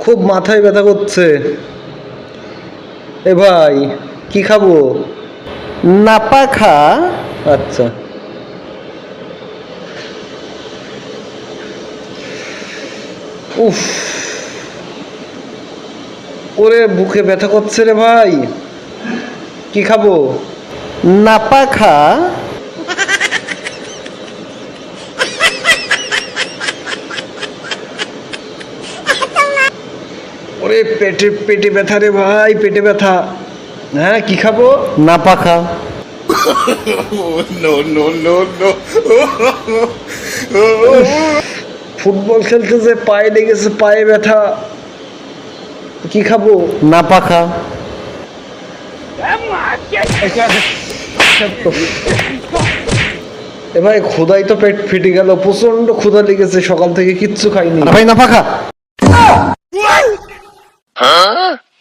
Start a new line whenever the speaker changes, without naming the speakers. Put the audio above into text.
খুব মাথায় ব্যথা করছে। এ ভাই কি খাব?
নাপা খা।
আচ্ছা। উফ। ওরে বুকে ব্যথা করছে রে ভাই। কি খাব?
নাপা খা।
ওরে পেটে পেটে ব্যথা রে ভাই পেটে ব্যথা। হ্যাঁ কি খাব?
নাপা খা।
ফুটবল খেলতে যে পায়ে লেগেছে পায়ে ব্যথা। কি খাব?
না পাখা
এ ভাই ক্ষুদাই তো পেট ফেটে গেল প্রচণ্ড ক্ষুধা লেগেছে সকাল থেকে কিচ্ছু খাইনি।
ভাই নাপা খা।